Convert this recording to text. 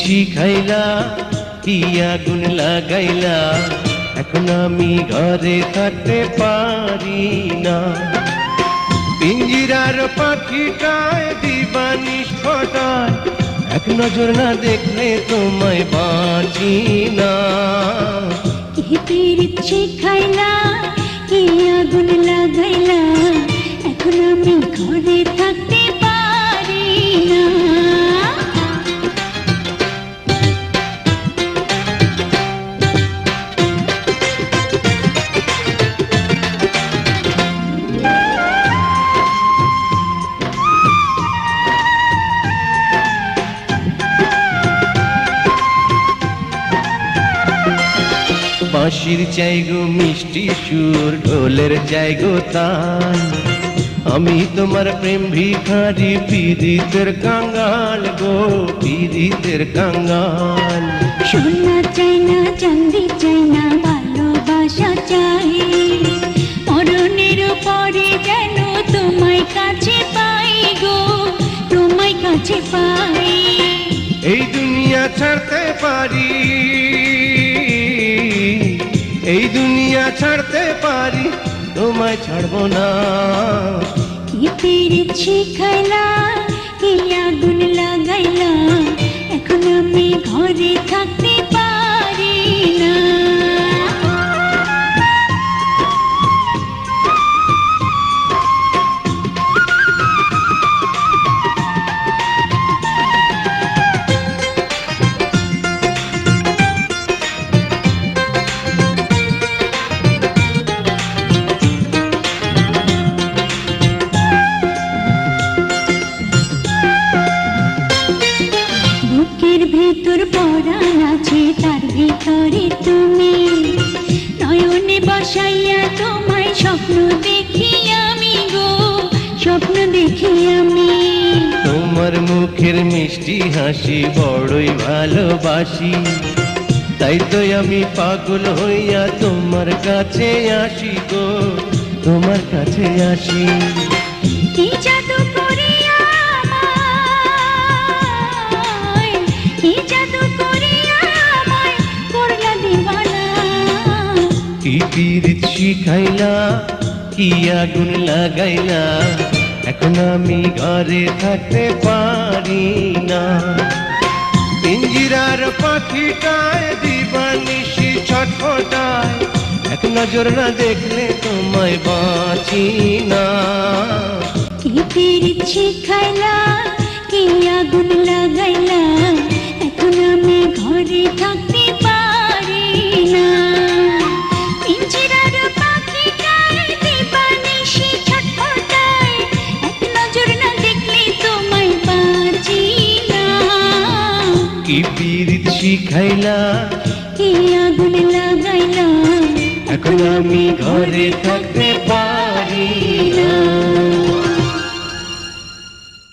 শিখাইলা কি আগুন লাগাইলা? এখন আমি ঘরে থাকতে পারি না। পিঞ্জিরার পাখিটায় দিবানিশ ফটায় এক নজর না দেখলে তোমায় বাঁচি না। কে বাঁশির চাই গো মিষ্টি সুর ঢোলের চাই গো তাল। আমি তোমার প্রেম ভিখারি পীড়িতের কাঙ্গাল গো পীড়িতের কাঙ্গাল। সোনা চাই না চান্দি চাই না ভালোবাসা চাই। মরণের পরে যেন তোমায় কাছে পাই গো তোমায় কাছে পাই। এই দুনিয়া ছাড়তে পারি। এই দুনিয়া ছাড়তে পারি, তোমায় ছাড়বো না। কি পীড়িত শিখাইলা কি আগুন লাগাইলা, এখন আমি ঘরে থাকতে স্বপ্ন দেখি আমি। তোমার মুখের মিষ্টি হাসি বড়ই ভালোবাসি। তাই তো আমি পাগল হইয়া তোমার কাছে আসি গো তোমার কাছে আসি। কি জাদু করিয়া আমায়, কি জাদু করিয়া আমায়? করলা দিবানা। কি পীড়িত শিখাইলা কি আগুন লাগাইলা। এখন আমি ঘরে থাকতে পারি না। পিঞ্জিরার পাখিটায়, দিবানিশি ছটফটায়, এক নজর না দেখলে তোমায় বাঁচি না। কি পিরিছি শিখাইলা কি পীড়িত শিখাইলা? কি আগুন লাগাইলা এখন আমি ঘরে থাকতে